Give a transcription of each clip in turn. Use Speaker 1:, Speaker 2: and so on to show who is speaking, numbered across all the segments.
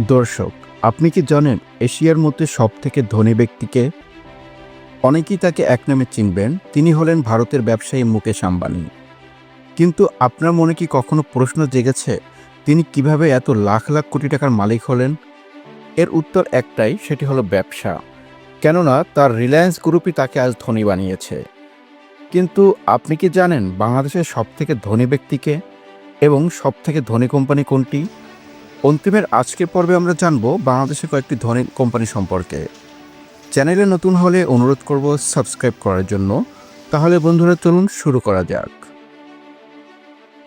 Speaker 1: দর্শক, আপনি কি জানেন এশিয়ার মধ্যে সব থেকে ধনী ব্যক্তিকে? অনেকেই তাকে এক নামে চিনবেন, তিনি হলেন ভারতের ব্যবসায়ী মুকেশ আম্বানি। কিন্তু আপনার মনে কি কখনো প্রশ্ন জেগেছে, তিনি কীভাবে এত লাখ লাখ কোটি টাকার মালিক হলেন? এর উত্তর একটাই, সেটি হলো ব্যবসা। কেননা তার রিলায়েন্স গ্রুপই তাকে আজ ধনী বানিয়েছে। কিন্তু আপনি কি জানেন বাংলাদেশের সব থেকে ধনী ব্যক্তিকে? এবং সব থেকে ধনী কোম্পানি কোনটি? অন্তিমের আজকের পর্বে আমরা জানব বাংলাদেশের কয়েকটি ধনী কোম্পানি সম্পর্কে। চ্যানেলে নতুন হলে অনুরোধ করব সাবস্ক্রাইব করার জন্য। তাহলে বন্ধুরা, চলুন শুরু করা যাক।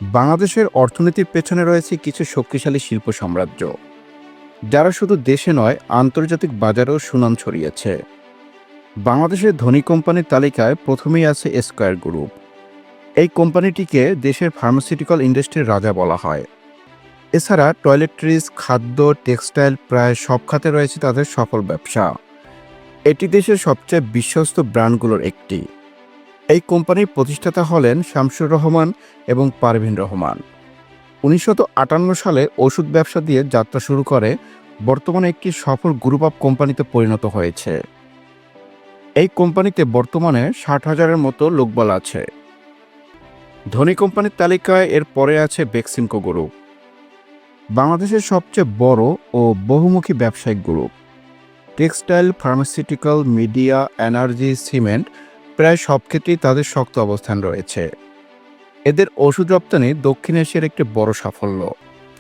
Speaker 1: বাংলাদেশের অর্থনীতির পেছনে রয়েছে কিছু শক্তিশালী শিল্প সাম্রাজ্য। যারা শুধু দেশে নয়, আন্তর্জাতিক বাজারেও সুনাম ছড়িয়েছে। বাংলাদেশের ধনী কোম্পানির তালিকায় প্রথমেই আছে স্কোয়ার গ্রুপ এই কোম্পানিটিকে দেশের ফার্মাসিউটিক্যাল ইন্ডাস্ট্রির রাজা বলা হয়। এছাড়া টয়লেট্রিজ খাদ্য টেক্সটাইল প্রায় সব খাতে রয়েছে তাদের সফল ব্যবসা। এটি দেশের সবচেয়ে বিশ্বস্ত ব্র্যান্ডগুলোর একটি। এই কোম্পানির প্রতিষ্ঠাতা হলেন শামসুর রহমান এবং পারভিন রহমান। উনিশশো আটান্ন সালে ওষুধ ব্যবসা দিয়ে যাত্রা শুরু করে, বর্তমানে একটি সফল গ্রুপ অফ কোম্পানিতে পরিণত হয়েছে। এই কোম্পানিতে বর্তমানে ষাট হাজারের মতো লোকবল আছে। ধনী কোম্পানির তালিকায় এর পরে আছে বেক্সিমকো গ্রুপ। বাংলাদেশের সবচেয়ে বড় ও বহুমুখী ব্যবসায়িক group. Textile, pharmaceutical, media, energy, cement প্রায় সব ক্ষেত্রেই তাদের শক্ত অবস্থান রয়েছে। এদের ওষুধ রপ্তানি দক্ষিণ এশিয়ার একটি বড় সাফল্য।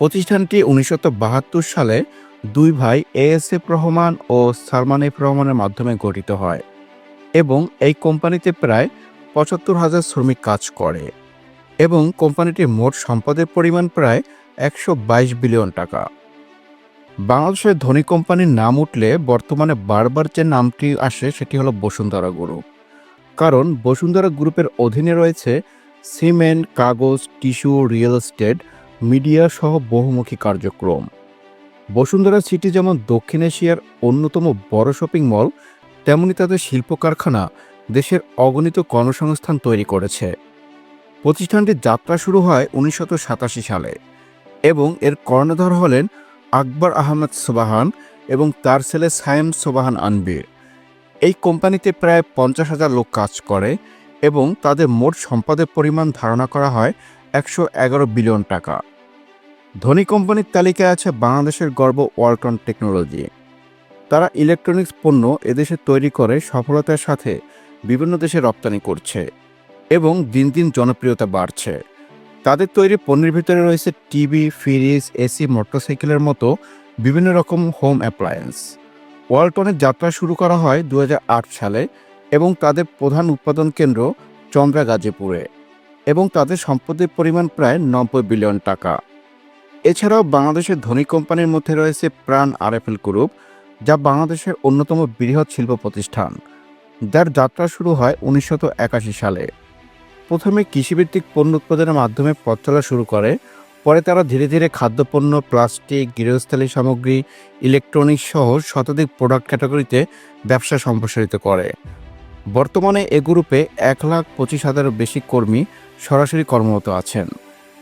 Speaker 1: প্রতিষ্ঠানটি উনিশশো বাহাত্তর সালে দুই ভাই এএসএফ রহমান ও সালমান এফ রহমানের মাধ্যমে গঠিত হয় এবং এই কোম্পানিতে প্রায় পঁচাত্তর হাজার শ্রমিক কাজ করে এবং কোম্পানিটির মোট সম্পদের পরিমাণ প্রায় একশো বাইশ বিলিয়ন টাকা। বাংলাদেশের ধনী কোম্পানির নাম উঠলে বর্তমানে বারবার যে নামটি আসে সেটি হলো বসুন্ধরা গ্রুপ। কারণ বসুন্ধরা গ্রুপের অধীনে রয়েছে সিমেন্ট, কাগজ, টিস্যু, রিয়েল এস্টেট, মিডিয়া সহ বহুমুখী কার্যক্রম। বসুন্ধরা সিটি যেমন দক্ষিণ এশিয়ার অন্যতম বড় শপিং মল, তেমনি তাদের শিল্প কারখানা দেশের অগণিত কর্মসংস্থান তৈরি করেছে। প্রতিষ্ঠানটির যাত্রা শুরু হয় উনিশশো সাতাশি সালে। এবং এর কর্ণধার হলেন আকবর আহমেদ সোবাহান এবং তার ছেলে সায়েম সোবাহান আনবির। এই কোম্পানিতে প্রায় পঞ্চাশ হাজার লোক কাজ করে এবং তাদের মোট সম্পদের পরিমাণ ধারণা করা হয় একশো এগারো বিলিয়ন টাকা। ধনী কোম্পানির তালিকায় আছে বাংলাদেশের গর্ব ওয়ালটন টেকনোলজি। তারা ইলেকট্রনিক্স পণ্য এদেশে তৈরি করে সফলতার সাথে বিভিন্ন দেশে রপ্তানি করছে এবং দিন দিন জনপ্রিয়তা বাড়ছে। তাদের তৈরি পণ্যের ভিতরে রয়েছে টিভি, ফ্রিজ, এসি, মোটরসাইকেলের মতো বিভিন্ন রকম হোম অ্যাপ্লায়েন্স। ওয়ালটনের যাত্রা শুরু করা হয় দু হাজার আট সালে এবং তাদের প্রধান উৎপাদন কেন্দ্র চন্দ্রা গাজীপুরে এবং তাদের সম্পদের পরিমাণ প্রায় নব্বই বিলিয়ন টাকা। এছাড়াও বাংলাদেশের ধনী কোম্পানির মধ্যে রয়েছে প্রাণ আরএফএল গ্রুপ, যা বাংলাদেশের অন্যতম বৃহৎ শিল্প প্রতিষ্ঠান। যার যাত্রা শুরু হয় উনিশশো একাশি সালে। প্রথমে কৃষিভিত্তিক পণ্য উৎপাদনের মাধ্যমে পথ চলা শুরু করে। পরে তারা ধীরে ধীরে খাদ্যপণ্য, প্লাস্টিক, গৃহস্থালী সামগ্রী, ইলেকট্রনিক্স সহ শতাধিক প্রোডাক্ট ক্যাটাগরিতে ব্যবসা সম্প্রসারিত করে। বর্তমানে এ গ্রুপে এক লাখ পঁচিশ হাজারের বেশি কর্মী সরাসরি কর্মরত আছেন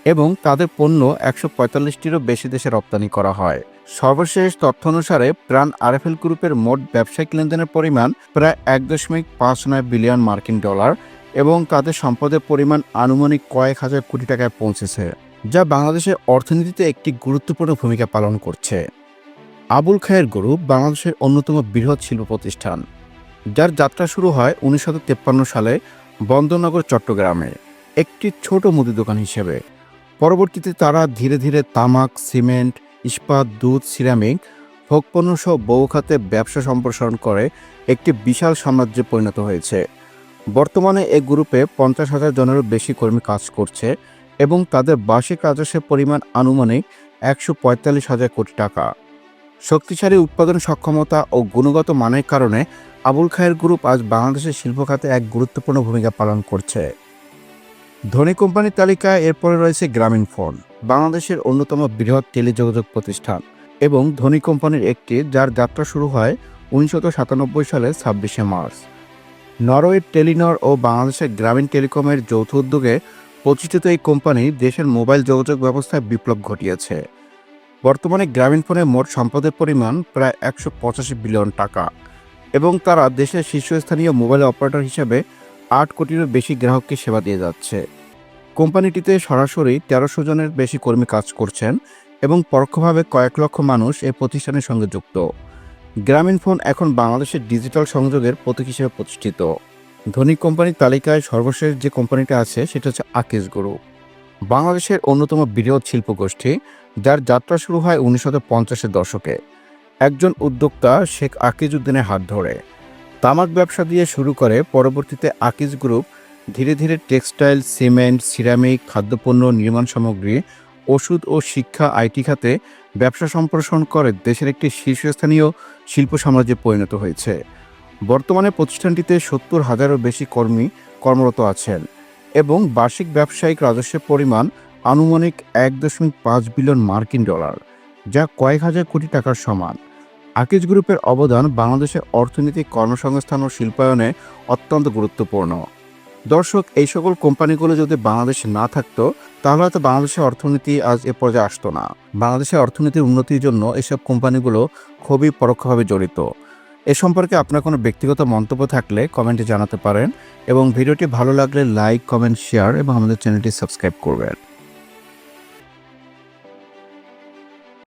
Speaker 1: এবং তাদের পণ্য একশো পঁয়তাল্লিশটিরও বেশি দেশে রপ্তানি করা হয়। সর্বশেষ তথ্য অনুসারে প্রাণ আরএফএল গ্রুপের মোট ব্যবসায়িক লেনদেনের পরিমাণ প্রায় এক দশমিক পাঁচ নয় বিলিয়ন মার্কিন ডলার এবং তাদের সম্পদের পরিমাণ আনুমানিক কয়েক হাজার কোটি টাকায় পৌঁছেছে, যা বাংলাদেশের অর্থনীতিতে একটি গুরুত্বপূর্ণ ভূমিকা পালন করছে। আবুল খায়ের গ্রুপ বাংলাদেশের অন্যতম বৃহৎ শিল্প প্রতিষ্ঠান, যার যাত্রা শুরু হয় উনিশশো সালে বন্দরনগর, চট্টগ্রামে, একটি ছোট মুদি দোকান হিসেবে। পরবর্তীতে তারা ধীরে ধীরে তামাক, সিমেন্ট, ইস্পাত, দুধ, সিরামিক, ভোগপণ্য সহ বহু খাতে ব্যবসা সম্প্রসারণ করে একটি বিশাল সাম্রাজ্যে পরিণত হয়েছে। বর্তমানে এ গ্রুপে পঞ্চাশ হাজার জনেরও বেশি কর্মী কাজ করছে এবং তাদের বার্ষিক রাজস্বের পরিমাণ আনুমানিক একশো পঁয়তাল্লিশ হাজার কোটি টাকা। শক্তিশালী উৎপাদন সক্ষমতা ও গুণগত মানের কারণে আবুল খায়ের গ্রুপ আজ বাংলাদেশের শিল্প খাতে এক গুরুত্বপূর্ণ ভূমিকা পালন করছে। ধনী কোম্পানির তালিকায় এরপরে রয়েছে গ্রামীণ ফোন, বাংলাদেশের অন্যতম বৃহৎ টেলিযোগাযোগ প্রতিষ্ঠান এবং ধনী কোম্পানির একটি, যার যাত্রা শুরু হয় উনিশশো সালের ছাব্বিশে মার্চ। নরওয়ের টেলিনর ও বাংলাদেশের গ্রামীণ টেলিকমের যৌথ উদ্যোগে প্রতিষ্ঠিত এই কোম্পানি দেশের মোবাইল যোগাযোগ ব্যবস্থায় বিপ্লব ঘটিয়েছে। বর্তমানে গ্রামীণ ফোনের মোট সম্পদের পরিমাণ প্রায় একশো পঁচাশি বিলিয়ন টাকা এবং তারা দেশের শীর্ষস্থানীয় মোবাইল অপারেটর হিসেবে আট কোটিরও বেশি গ্রাহককে সেবা দিয়ে যাচ্ছে। কোম্পানিটিতে সরাসরি তেরোশো জনের বেশি কর্মী কাজ করছেন এবং পরোক্ষভাবে কয়েক লক্ষ মানুষ এই প্রতিষ্ঠানের সঙ্গে যুক্ত। গ্রামীণ ফোন এখন বাংলাদেশের ডিজিটাল সংযোগের প্রতীক হিসেবে প্রতিষ্ঠিত। ধনী কোম্পানির তালিকায় সর্বশেষ যে কোম্পানিটা আছে, সেটা হচ্ছে আকিজ গ্রুপ বাংলাদেশের অন্যতম বৃহৎ শিল্প গোষ্ঠী যার যাত্রা শুরু হয় উনিশশো পঞ্চাশের দশকে। একজন উদ্যোক্তা শেখ আকিজ উদ্দিনের হাত ধরে। তামাক ব্যবসা দিয়ে শুরু করে পরবর্তীতে আকিজ গ্রুপ, ধীরে ধীরে টেক্সটাইল, সিমেন্ট, সিরামিক, খাদ্যপণ্য, নির্মাণ সামগ্রী ওষুধ ও শিক্ষা আইটি খাতে ব্যবসা সম্প্রসারণ করে দেশের একটি শীর্ষস্থানীয় শিল্প সাম্রাজ্যে পরিণত হয়েছে। বর্তমানে প্রতিষ্ঠানটিতে সত্তর হাজারও বেশি কর্মী কর্মরত আছেন এবং বার্ষিক ব্যবসায়িক রাজস্বের পরিমাণ আনুমানিক এক দশমিক পাঁচ বিলিয়ন মার্কিন ডলার, যা কয়েক হাজার কোটি টাকার সমান। আকিজ গ্রুপের অবদান বাংলাদেশের অর্থনৈতিক কর্মসংস্থান ও শিল্পায়নে অত্যন্ত গুরুত্বপূর্ণ। দর্শক, এই সকল কোম্পানিগুলো যদি বাংলাদেশে না থাকতো, তাহলে হয়তো বাংলাদেশের অর্থনীতি আজ এ পর্যায়ে আসতো না। বাংলাদেশের অর্থনীতির উন্নতির জন্য এসব কোম্পানিগুলো খুবই পরোক্ষভাবে জড়িত। এ সম্পর্কে আপনার কোনো ব্যক্তিগত মন্তব্য থাকলে কমেন্টে জানাতে পারেন এবং ভিডিওটি ভালো লাগলে লাইক, কমেন্ট, শেয়ার এবং আমাদের চ্যানেলটি সাবস্ক্রাইব করবেন।